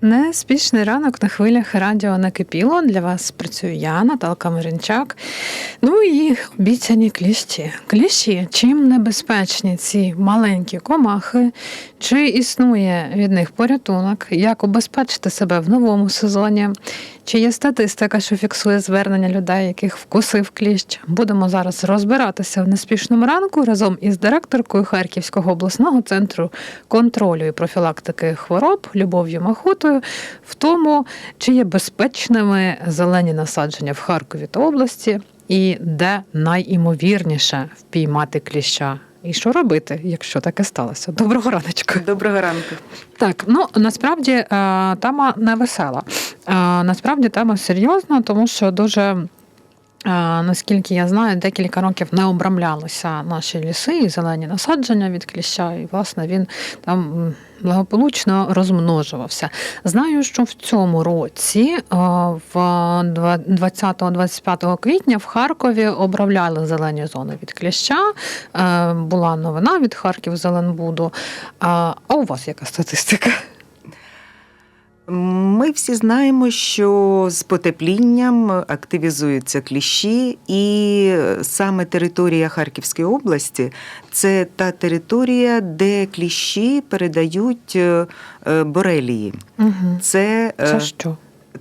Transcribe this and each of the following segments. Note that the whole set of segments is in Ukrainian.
Неспішний ранок на хвилях радіо накипіло. Для вас працюю я, Наталка Маринчак. Ну і обіцяні кліщі. Кліщі чим небезпечні ці маленькі комахи? Чи існує від них порятунок? Як убезпечити себе в новому сезоні? Чи є статистика, що фіксує звернення людей, яких вкусив кліщ? Будемо зараз розбиратися в неспішному ранку разом із директоркою Харківського обласного центру контролю і профілактики хвороб Любов'ю Махутою в тому, чи є безпечними зелені насадження в Харкові та області, і де найімовірніше впіймати кліща. І що робити, якщо таке сталося? Доброго раночку. Доброго ранку. Так, ну насправді е, тема не весела. Е, Насправді тема серйозна, тому що дуже. Наскільки я знаю, декілька років не обрамлялися наші ліси і зелені насадження від кліща, і власне він там благополучно розмножувався. Знаю, що в цьому році, в 20-25 квітня, в Харкові обравляли зелені зони від кліща. Е, Була новина від Харків Зеленбуду. А у вас яка статистика? Ми всі знаємо, що з потеплінням активізуються кліщі, і саме територія Харківської області це та територія, де кліщі передають е, е, борелії. Угу. Це, е, Це що?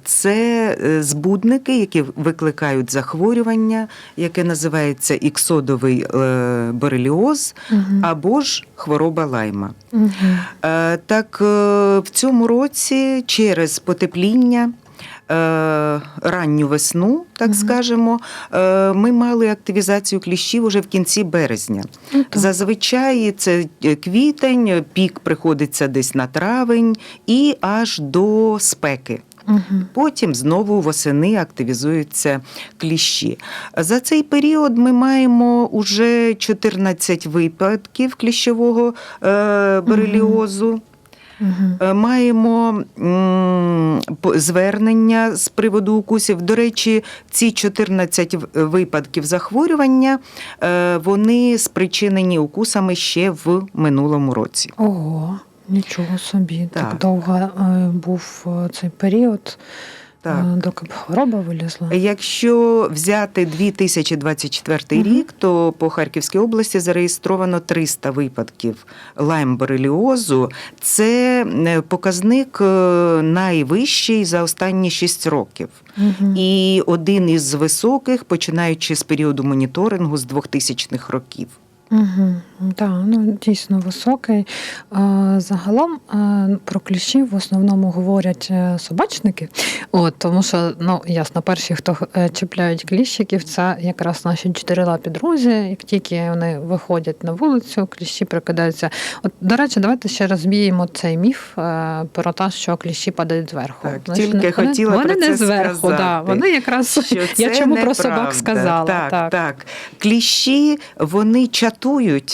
Це е, збудники, які викликають захворювання, яке називається іксодовий е, бореліоз Угу. або ж хвороба лайма. Угу. Е, Так, в цьому році через потепління. Ранню весну, так Мгм. скажемо, ми мали активізацію кліщів уже в кінці березня. Ну, Зазвичай це квітень, пік приходиться десь на травень і аж до спеки. Угу. Потім знову восени активізуються кліщі. За цей період ми маємо уже 14 випадків кліщового е, бореліозу. Угу. Е, Маємо звернення з приводу укусів. До речі, ці 14 випадків захворювання е, вони спричинені укусами ще в минулому році. Ого, нічого собі. Так, Так. довго е, був е, цей період, Так. е, доки б хвороба вилізла. Якщо взяти 2024 Мгм. рік, то по Харківській області зареєстровано 300 випадків лаймбореліозу. Це показник найвищий за останні 6 років. Угу. І один із високих, починаючи з періоду моніторингу з 2000-х років. Угу. Так, ну дійсно високий. Загалом е, про кліщів в основному говорять е, собачники. От, тому що, ну ясно, перші, хто е, чіпляють кліщиків, це якраз наші чотирилапі друзі. Як тільки вони виходять на вулицю, кліщі прикидаються. От, до речі, давайте ще розбіємо цей міф про те, що кліщі падають зверху. Так, Знаєш, тільки вони, хотіла вони про не це зверху, сказати, да, вони якраз Що я це чому про собак сказала. Так, так. так. Кліщі вони чатують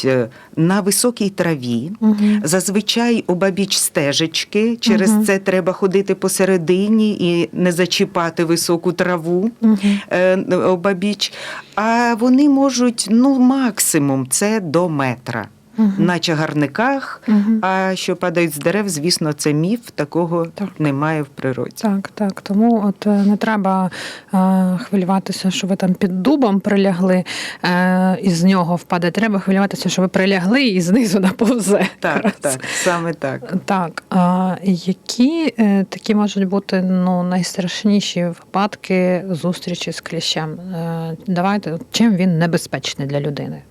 е, на високій траві. Угу. Зазвичай обабіч стежечки, через угу. це треба ходити посередині і не зачіпати високу траву Угу. е, обабіч. А вони можуть, ну, максимум це до метра Угу. на чагарниках. Угу. А що падають з дерев, звісно, це міф, такого Так. немає в природі. Так, так. Тому от е, не треба е, хвилюватися, що ви там під дубом прилягли е, і з нього впаде. Треба хвилюватися, що ви прилягли і знизу наповзе. Так, Раз. так, саме так. Так, а які е, такі можуть бути ну, найстрашніші випадки зустрічі з кліщем? Е, давайте, чим він небезпечний для людини?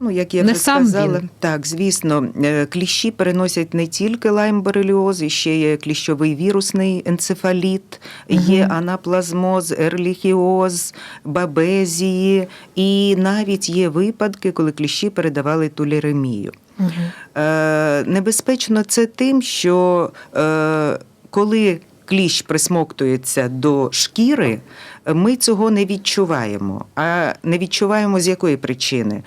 Ну, як я Не вже сам сказала, він. так, звісно, е, кліщі переносять не тільки лаймбореліоз, і ще є кліщовий вірусний енцефаліт, є Мгм. анаплазмоз, ерліхіоз, бабезії, і навіть є випадки, коли кліщі передавали тулеремію. Угу. Е, небезпечно це тим, що е, коли кліщ присмоктується до шкіри, Ми цього не відчуваємо. А не відчуваємо з якої причини?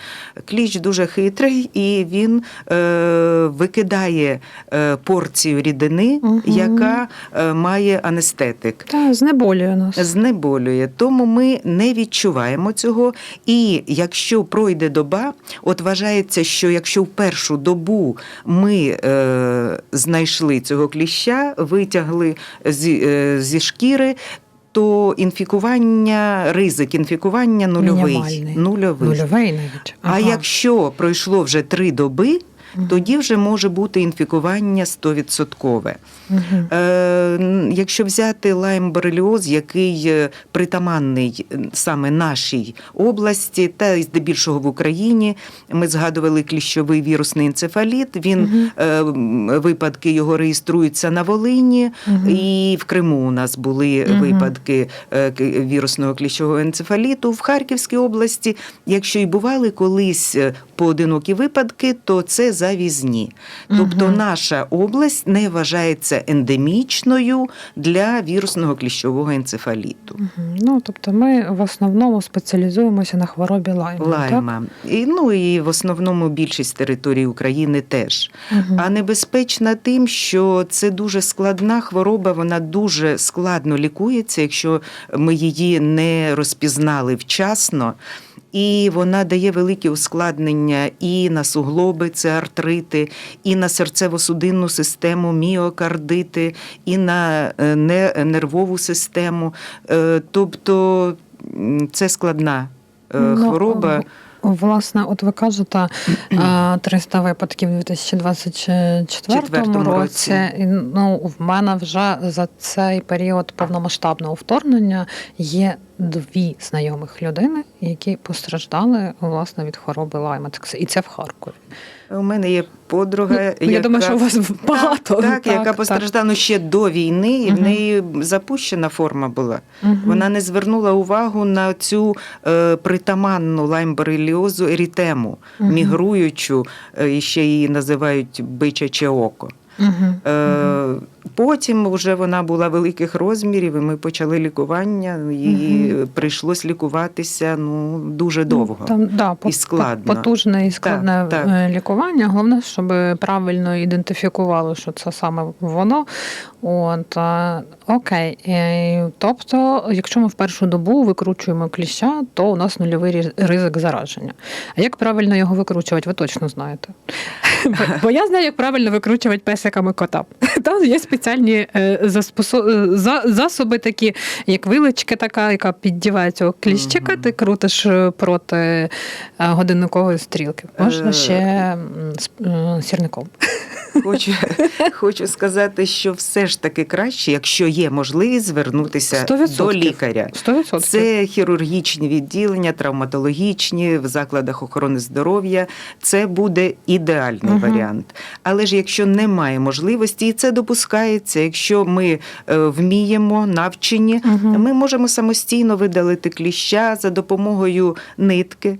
Кліщ дуже хитрий і він е, викидає е, порцію рідини, Мгм. яка е, має анестетик. Та знеболює нас. Знеболює, тому ми не відчуваємо цього. І якщо пройде доба, от вважається, що якщо в першу добу ми е, знайшли цього кліща, витягли зі, е, зі шкіри. То інфікування, ризик інфікування нульовий. Нульовий. Нульовий навіть. А якщо пройшло вже три доби. Тоді вже може бути інфікування 100%. Мгм. Е, якщо взяти лайм-бореліоз, який е, притаманний саме нашій області, та здебільшого в Україні, ми згадували кліщовий вірусний енцефаліт. Він е, випадки його реєструються на Волині, і в Криму у нас були випадки е, вірусного кліщового енцефаліту. В Харківській області, якщо й бували колись е, поодинокі випадки, то це завізні. Тобто Мгм. наша область не вважається ендемічною для вірусного кліщового енцефаліту. Мгм. Ну, тобто ми в основному спеціалізуємося на хворобі лайма. Лайма. І, ну і в основному більшість територій України теж. Так? Мгм. А небезпечна тим, що це дуже складна хвороба, вона дуже складно лікується, якщо ми її не розпізнали вчасно. І вона дає великі ускладнення і на суглоби, це артрити, і на серцево-судинну систему, міокардити, і на е, нервову систему. Е, Тобто це складна е, Ну, хвороба. Власне, от ви кажете, е, 300 випадків у 2024 Четвертому році. році. Ну, в мене вже за цей період повномасштабного вторгнення є дві знайомих людини, які постраждали власне від хвороби лайма. І це в Харкові. У мене є подруга. Ну, я думаю, що у вас багато. Так, так, Так, яка постраждала ну, ще до війни, і в неї запущена форма була. Мгм. Вона не звернула увагу на цю е, притаманну лаймбореліозу ерітему, Мгм. мігруючу, е, і ще її називають бичаче око. Мгм. Е, Потім вже вона була великих розмірів, і ми почали лікування. Їй прийшлось лікуватися ну дуже довго. Ну, Там да, і складно. потужне і складне Так, е, лікування. Головне, щоб правильно ідентифікували, що це саме воно. От е, окей. Е, Тобто, якщо ми в першу добу викручуємо кліща, то у нас нульовий ризик зараження. А як правильно його викручувати, ви точно знаєте. Бо я знаю, як правильно викручувати песиками кота. Там є спеціальні е, е, за- засоби, такі, як виличка, така, яка піддіває цього кліщика, ти крутиш е, проти годинникової стрілки. Можна ще сірником. Хочу, хочу сказати, що все ж таки краще, якщо є можливість звернутися 100%. до лікаря. 100%. Це хірургічні відділення, травматологічні в закладах охорони здоров'я. Це буде ідеальний Мгм. варіант. Але ж якщо немає можливості, і це допускається, якщо ми е, вміємо, навчені, угу. ми можемо самостійно видалити кліща за допомогою нитки.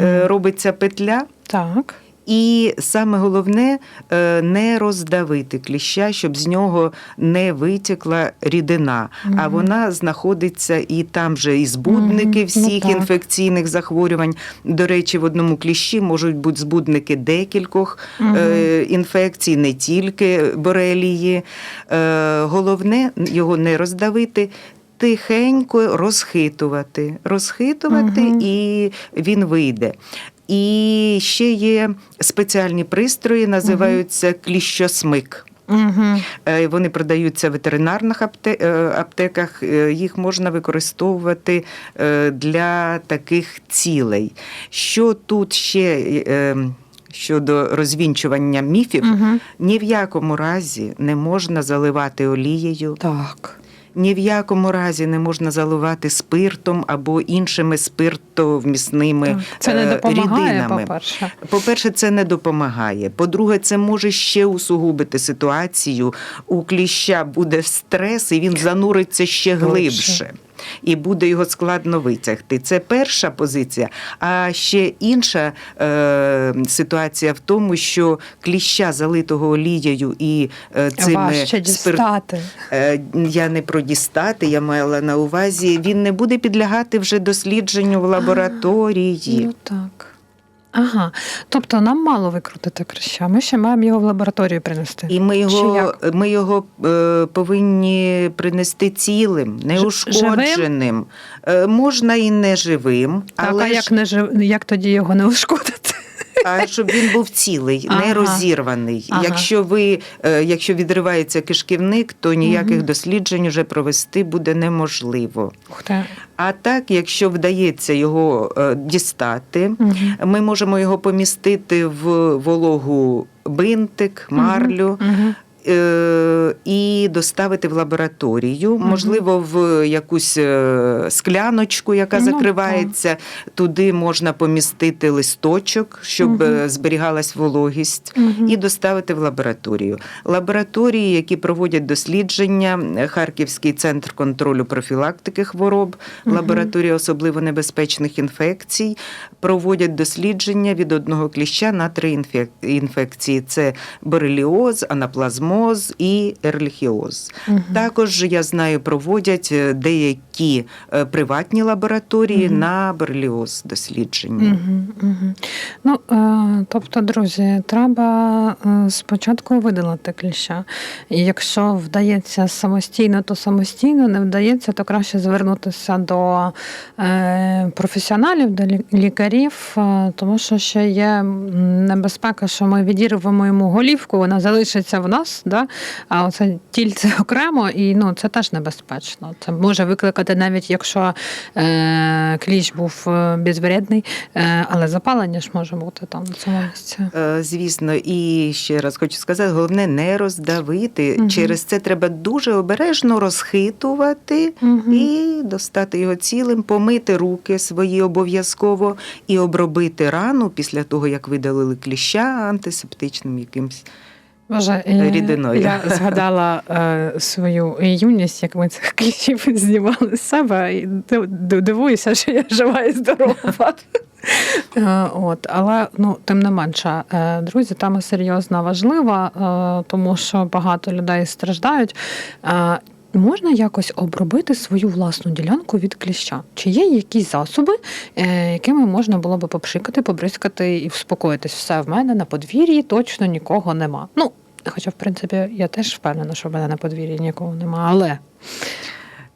Е, Робиться петля. Так. І саме головне е, не роздавити кліща, щоб з нього не витікла рідина, а вона знаходиться і там же і збудники. Ну, всіх так. інфекційних захворювань. До речі, в одному кліщі можуть бути збудники декількох Мгм. е, інфекцій, не тільки борелії. Е, головне його не роздавити. Тихенько розхитувати, розхитувати, Мгм. і він вийде. І ще є спеціальні пристрої, називаються кліщосмик. Угу. Вони продаються в ветеринарних апте- е, аптеках. Е, Їх можна використовувати для таких цілей. Що тут ще е, щодо розвінчування міфів, Угу. ні в якому разі не можна заливати олією, Так. Ні в якому разі не можна заливати спиртом або іншими спиртовмісними. Це не е, допомагає, рідинами. по-перше. По-перше, це не допомагає. По-друге, це може ще усугубити ситуацію. У кліща буде стрес, і він зануриться ще глибше. І буде його складно витягти. Це перша позиція. А ще інша е, ситуація в тому, що кліща залитого олією і е, цими Важче дістати. Е, Я не про дістати, я мала на увазі. Він не буде підлягати вже дослідженню в лабораторії. Ну так. Ага. Тобто нам мало викрутити крища, ми ще маємо його в лабораторію принести. І ми його, ми його е, повинні принести цілим, неушкодженим. Е, можна і неживим. Так, але а ж, як, не жив... як тоді його не ушкодити? А щоб він був цілий, Ага. не розірваний. Ага. Якщо ви, е, якщо відривається кишківник, то ніяких угу. досліджень вже провести буде неможливо. Ух ти. А так, якщо вдається його е, дістати, угу. ми можемо його помістити в вологу бинтик, марлю. Мгм. Е, І доставити в лабораторію, можливо, в якусь е, скляночку, яка Ну, закривається. Туди можна помістити листочок, щоб е, зберігалась вологість, і доставити в лабораторію. Лабораторії, які проводять дослідження, Харківський центр контролю профілактики хвороб, лабораторія особливо небезпечних інфекцій, проводять дослідження від одного кліща на три інфекції: це бореліоз, анаплазмоз і ерліхіоз. Мгм. Також я знаю, проводять е, деякі е, приватні лабораторії Мгм. на бореліоз дослідження. Мгм, мгм. Ну, е, тобто, друзі, треба спочатку видалити кліща. І якщо вдається самостійно, то самостійно, не вдається, то краще звернутися до професіоналів, до лікарів, тому що ще є небезпека, що ми відірвемо йому голівку, вона залишиться в нас, да? а оце тільце окремо, і ну, це теж небезпечно. Це може викликати, навіть якщо е, кліщ був е, безвредний, е, але запалення ж може бути там на цьому місці. Е, Звісно, і ще раз хочу сказати, головне не роздавити. Мгм. Через це треба дуже обережно розхитувати Мгм. і достати його цілим, помити руки свої обов'язково і обробити рану після того, як видалили кліща антисептичним якимсь. Боже, е, рідиною. Я згадала е, свою юність, як ми цих кліщів знімали з себе, і ди- ди- дивуюся, що я жива і здорова. Е, От, але ну, тим не менше, е, друзі, тема серйозна, важлива, тому що багато людей страждають. Можна якось обробити свою власну ділянку від кліща? Чи є якісь засоби, якими можна було би попшикати, побризкати і вспокоїтись? Все в мене на подвір'ї точно нікого нема. Ну, хоча, в принципі, я теж впевнена, що в мене на подвір'ї нікого нема, але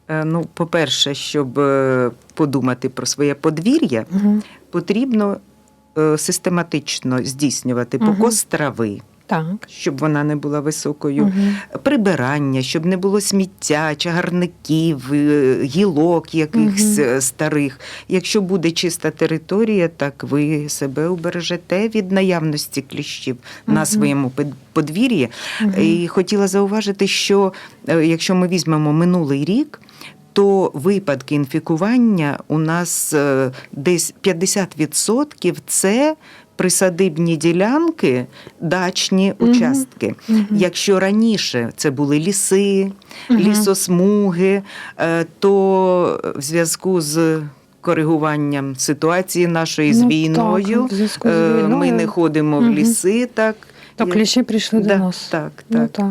Е, Ну, по-перше, щоб е, подумати про своє подвір'я, угу. потрібно е, систематично здійснювати покос трави, так. щоб вона не була високою. Мгм. прибирання, щоб не було сміття, чагарників, е, гілок якихось е, старих. Якщо буде чиста територія, так ви себе убережете від наявності кліщів Мгм. на своєму подвір'ї. Мгм. І хотіла зауважити, що е, якщо ми візьмемо минулий рік. То випадки інфікування у нас е, десь 50% це присадибні ділянки, дачні участки. Мгм. Якщо раніше це були ліси, Мгм. лісосмуги, е, то в зв'язку з коригуванням ситуації нашої з Ну, війною, так, з е, ми не ходимо в ліси. Так То Як- кліщі прийшли Да, до нас. Так, Ну, так. так.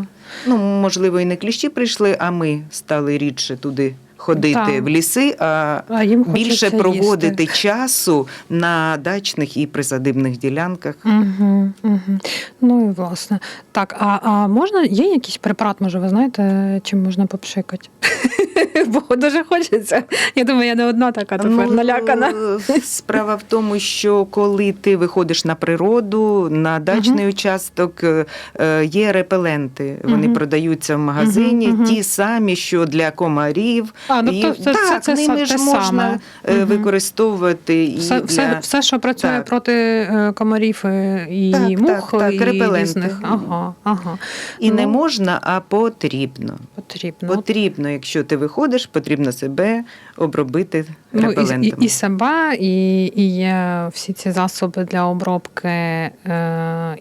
Ну, можливо, і не кліщі прийшли, а ми стали рідше туди ходити Так. в ліси, а А їм більше проводити їсти. часу на дачних і присадибних ділянках. Угу, угу. Ну і власне. Так, а, а можна, є якийсь препарат, може, ви знаєте, чим можна попшикати? Бо дуже хочеться. Я думаю, я не одна така тепер налякана. е, Справа в тому, що коли ти виходиш на природу, на дачний участок, е, е, є репеленти. Вони продаються в магазині, ті самі, що для комарів. А, ну то це, так, це, це, ними те ж можна саме. е, використовувати і Все, для... все, все, що працює Так. проти е, комарів е, і Так, так, мух, так, і репеленти. різних. Ага, ага. І не Ну, можна, а потрібно. Потрібно. Потрібно, якщо ти виходиш, потрібно себе обробити Ну, і, репелентами. і, і себе, і, і є всі ці засоби для обробки е,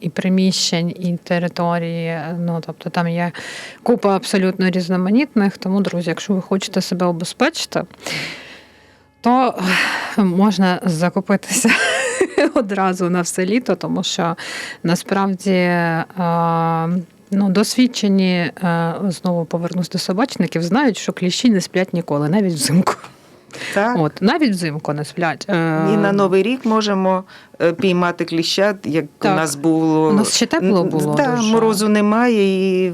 і приміщень, і території. Ну, тобто там є купа абсолютно різноманітних. Тому, друзі, якщо ви хочете себе себе обезпечити, то можна закупитися одразу на все літо, тому що насправді. е, Ну, досвідчені, е, знову повернусь до собачників, знають, що кліщі не сплять ніколи, навіть взимку. Так. От, навіть взимку не сплять. Е, І на Новий рік можемо піймати кліща, як Так. у нас було. У нас ще тепло було Да, дуже. морозу немає, і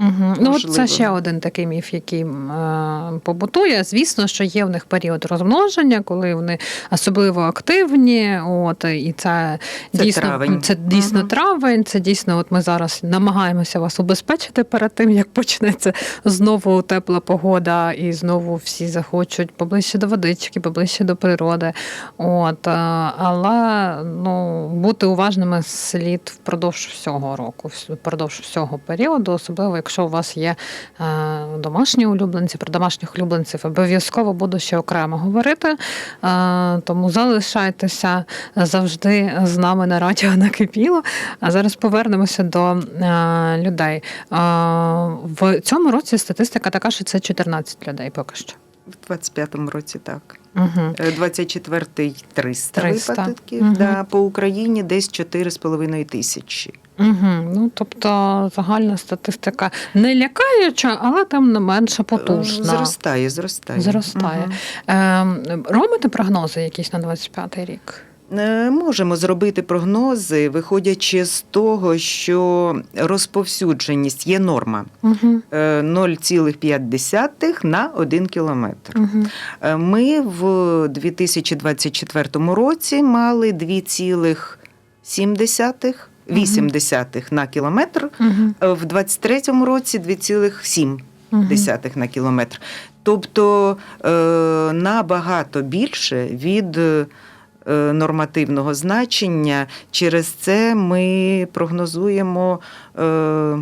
Угу. Ну, от це ще один такий міф, який е, побутує. Звісно, що є в них період розмноження, коли вони особливо активні. От і це, Це дійсно травень. це дійсно Мгм. травень. Це дійсно, от ми зараз намагаємося вас убезпечити перед тим, як почнеться знову тепла погода, і знову всі захочуть поближче до водички, поближче до природи. От е, але ну бути уважними слід впродовж всього року, впродовж всього періоду, особливо якщо у вас є е, домашні улюбленці, про домашніх улюбленців обов'язково буду ще окремо говорити. Е, тому залишайтеся завжди з нами на радіо накипіло. А зараз повернемося до е, людей. В цьому році статистика така, що це 14 людей поки що. В 25-му році так. Угу. Е, 24-й 300, 300. випадків. угу. Да, по Україні десь 4,5 тисячі. Угу. Ну, тобто загальна статистика не лякаюча, але тим не менше потужна. Е, Зростає, зростає. Зростає. Угу. Е, робите прогнози якісь на 25-й рік? Е, Можемо зробити прогнози, виходячи з того, що розповсюдженість є норма Угу. е, 0,5 на 1 кілометр. Угу. Е, Ми в 2024 році мали 2,7 8 на кілометр, Угу. в 2023 році 2,7 Угу. десятих на кілометр. Тобто набагато більше від нормативного значення. Через це ми прогнозуємо е,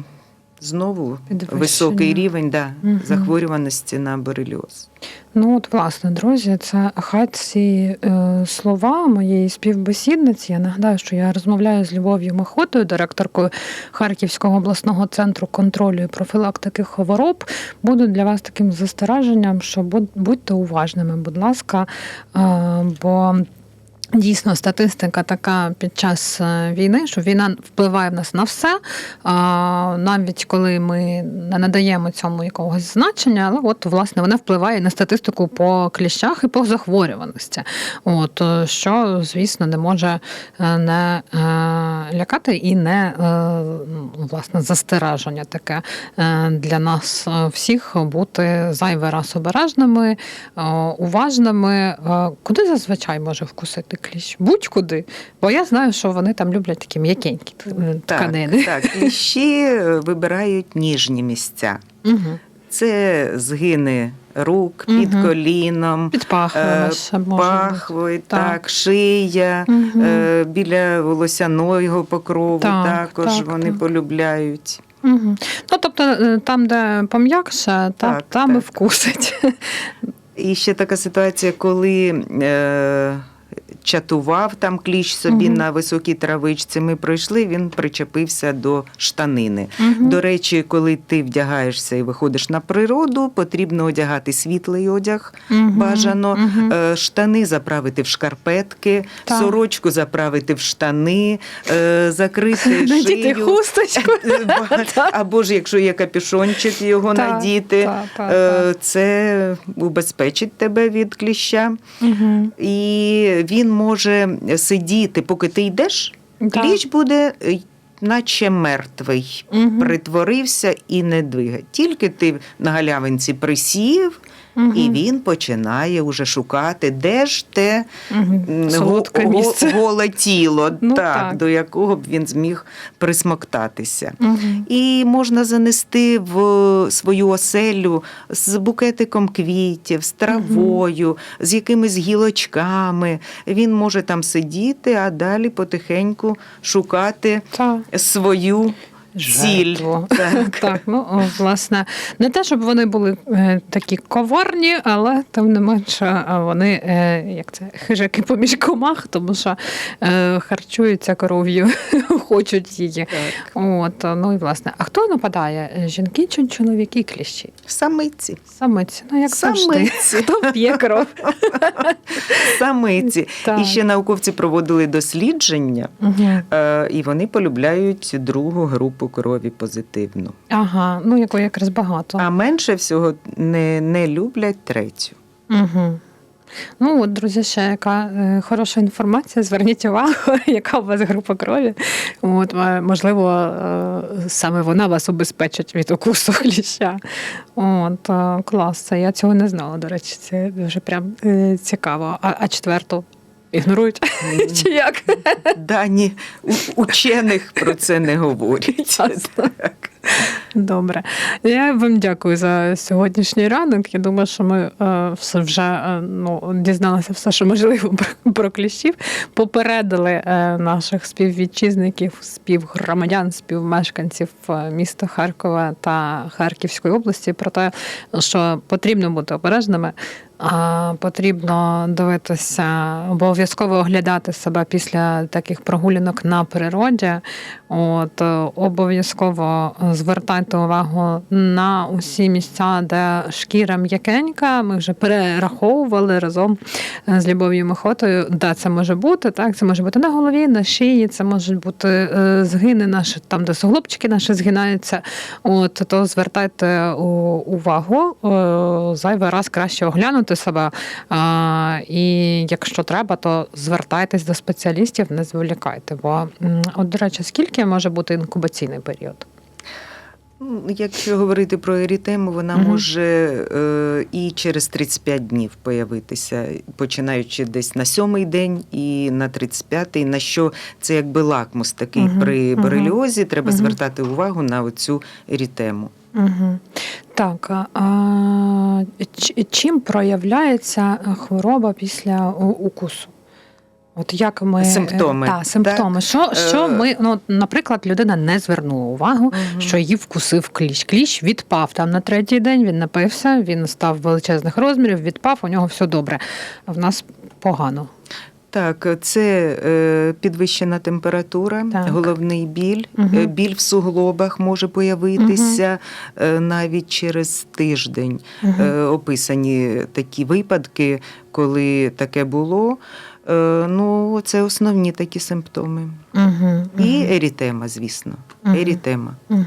знову високий рівень да, Мгм. захворюваності на борельоз. Ну, от, власне, друзі, це хай ці е, слова моєї співбесідниці. Я нагадаю, що я розмовляю з Любов'ю Махотою, директоркою Харківського обласного центру контролю і профілактики хвороб. Будуть для вас таким застереженням, що будь- будьте уважними, будь ласка, е, бо. Дійсно, статистика така під час е, війни, що війна впливає в нас на все, навіть коли ми не надаємо цьому якогось значення, але от власне вона впливає на статистику по кліщах і по захворюваності. От е, що, звісно, не може е, не лякати і не ну, власне застереження таке для нас всіх бути зайвий раз обережними, уважними. Куди зазвичай може вкусити кліщ? Будь-куди. Бо я знаю, що вони там люблять такі м'якенькі тканини. Так, так, кліщі е, вибирають ніжні місця. Угу. Це згини рук під Мгм. коліном, Під пахвами е, пахви, Так. так, шия, Мгм. е, біля волосяного покрову Так, також так, вони так. полюбляють. Угу. Ну, тобто, е, там, де пом'якше, так, Так, там і вкусить. І ще така ситуація, коли е, чатував там кліщ собі Мгм. на високій травичці. Ми пройшли, він причепився до штанини. Мгм. До речі, коли ти вдягаєшся і виходиш на природу, потрібно одягати світлий одяг. Мгм. Бажано е, штани заправити в шкарпетки, Так. сорочку заправити в штани, е, закрити Надіти шию. хусточку. Е, Або ж якщо є капюшончик, його Так, надіти. так, так, так. Це убезпечить тебе від кліща. І він може сидіти, поки ти йдеш, Так. кліч буде. е, Наче мертвий, угу. притворився і не двигає. Тільки ти на галявинці присів, Мгм. і він починає уже шукати, де ж те м, го- го- голе тіло, Ну, так, так. до якого б він зміг присмоктатися. Мгм. І можна занести в свою оселю з букетиком квітів, з травою, з якимись гілочками. Він може там сидіти, а далі потихеньку шукати Так. свою Ціль. Так. Так, ну власне, не те, щоб вони були е, такі коварні, але тим не менше вони е, як це хижаки поміж комах, тому що е, харчуються коров'ю, хочуть її. Так. От ну і власне, а хто нападає? Жінки чи чоловіки кліщі? Самиці. Самиці, ну як завжди. Самиці. Хто п'є кров? Самиці. Так. І ще науковці проводили дослідження, е, і вони полюбляють другу групу крові позитивну. Ага, ну якої якраз багато. А менше всього не, не люблять третю. Угу. Ну, от, друзі, ще яка е, хороша інформація. Зверніть увагу, яка у вас група крові. От, можливо, е, саме вона вас обезпечить від укусу кліща. От, е, клас, це я цього не знала, до речі, це дуже прям е, цікаво. А, а четверту ігнорують? Чи як? Дані учених про це не говорять. Так. Добре. Я вам дякую за сьогоднішній ранок. Я думаю, що ми е, все вже е, ну, дізналися все, що можливо про, про кліщів. Попередили е, наших співвітчизників, співгромадян, співмешканців міста Харкова та Харківської області про те, що потрібно бути обережними. Потрібно дивитися, обов'язково оглядати себе після таких прогулянок на природі. От е, обов'язково звертайте увагу на усі місця, де шкіра м'якенька. Ми вже перераховували разом е, з Любов'ю Мохотою, де це може бути. Так, це може бути на голові, на шиї, це можуть бути е, згини наші, там, де суглобчики наші згинаються. От то звертайте увагу, зайвий раз краще оглянути себе. А, І якщо треба, то звертайтесь до спеціалістів, не зволікайте. Бо от, до речі, скільки може бути інкубаційний період? Ну, Якщо говорити про ерітему, вона Мгм. може е, і через 35 днів появитися, починаючи десь на сьомий день і на 35-й, на що це якби лакмус такий Мгм, при бореліозі, треба Мгм. звертати увагу на оцю ерітему. Угу. Так, а чим проявляється хвороба після укусу? От як ми Симптоми, Та, симптоми. Що, що Е, ми, ну, наприклад, людина не звернула увагу, Мгм. що її вкусив кліщ. Кліщ відпав там на третій день, він напився, він став величезних розмірів, відпав, у нього все добре. А в нас погано. Так, це е, підвищена температура, Так. головний біль, е, біль в суглобах може появитися е, навіть через тиждень. Мгм. Е, описані такі випадки, коли таке було. Е, ну, це основні такі симптоми. Угу, І ерітема, звісно. Мгм. Ерітема. Угу.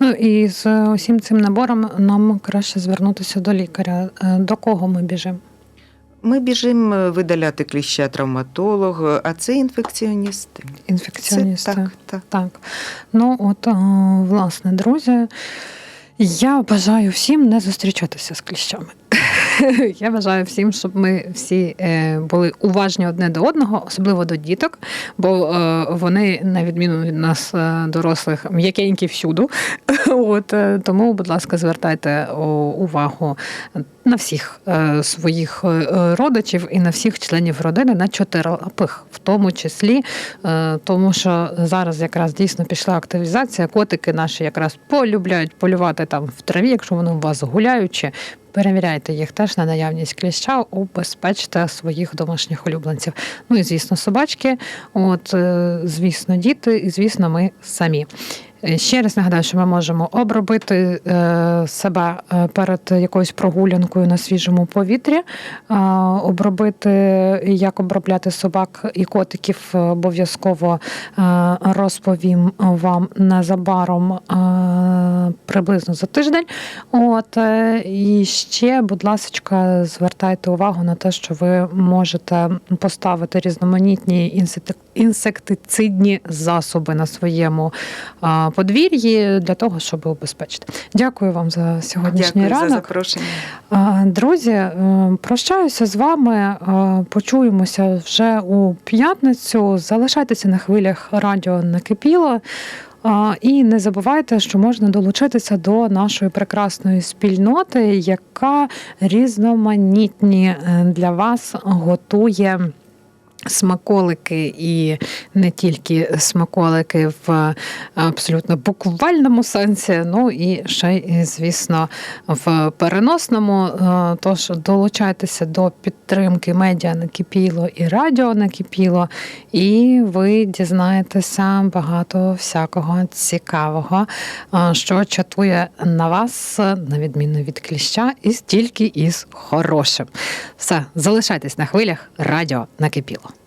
Ну і з усім цим набором нам краще звернутися до лікаря. Е, До кого ми біжимо? Ми біжимо видаляти кліща травматолог, а це інфекціоністи. Інфекціоністи. Це так, так. Так. Ну, от, е, власне, друзі, я бажаю всім не зустрічатися з кліщами. Я бажаю всім, щоб ми всі е, були уважні одне до одного, особливо до діток, бо е, вони, на відміну від нас, е, дорослих, м'якенькі всюду. От, тому, будь ласка, звертайте увагу на всіх своїх родичів і на всіх членів родини на чотирилапих, в тому числі, тому що зараз якраз дійсно пішла активізація. Котики наші якраз полюбляють полювати там в траві, якщо вони у вас гуляючи. Перевіряйте їх теж на наявність кліща, убезпечте своїх домашніх улюбленців. Ну і звісно, собачки, от е, звісно, діти, і звісно, ми самі. Е, Ще раз нагадаю, що ми можемо обробити е, себе е, перед якоюсь прогулянкою на свіжому повітрі, обробити, як обробляти собак і котиків, обов'язково розповім вам незабаром приблизно за тиждень. От і ще, будь ласка, звертайте увагу на те, що ви можете поставити різноманітні інсектицидні засоби на своєму подвір'ї для того, щоб убезпечити. Дякую вам за сьогоднішній Дякую за запрошення. Друзі, е, прощаюся з вами. е, Почуємося вже у п'ятницю. Залишайтеся на хвилях радіо накипіло. І не забувайте, що можна долучитися до нашої прекрасної спільноти, яка різноманітні е, для вас готує. Смаколики і не тільки смаколики в абсолютно буквальному сенсі, ну і ще й, звісно, в переносному. Е, Тож долучайтеся до підтримки медіа накипіло і радіо накипіло, і ви дізнаєтеся багато всякого цікавого, е, що чатує на вас, е, на відміну від кліща, і тільки із хорошим. Все, залишайтесь на хвилях, радіо накипіло.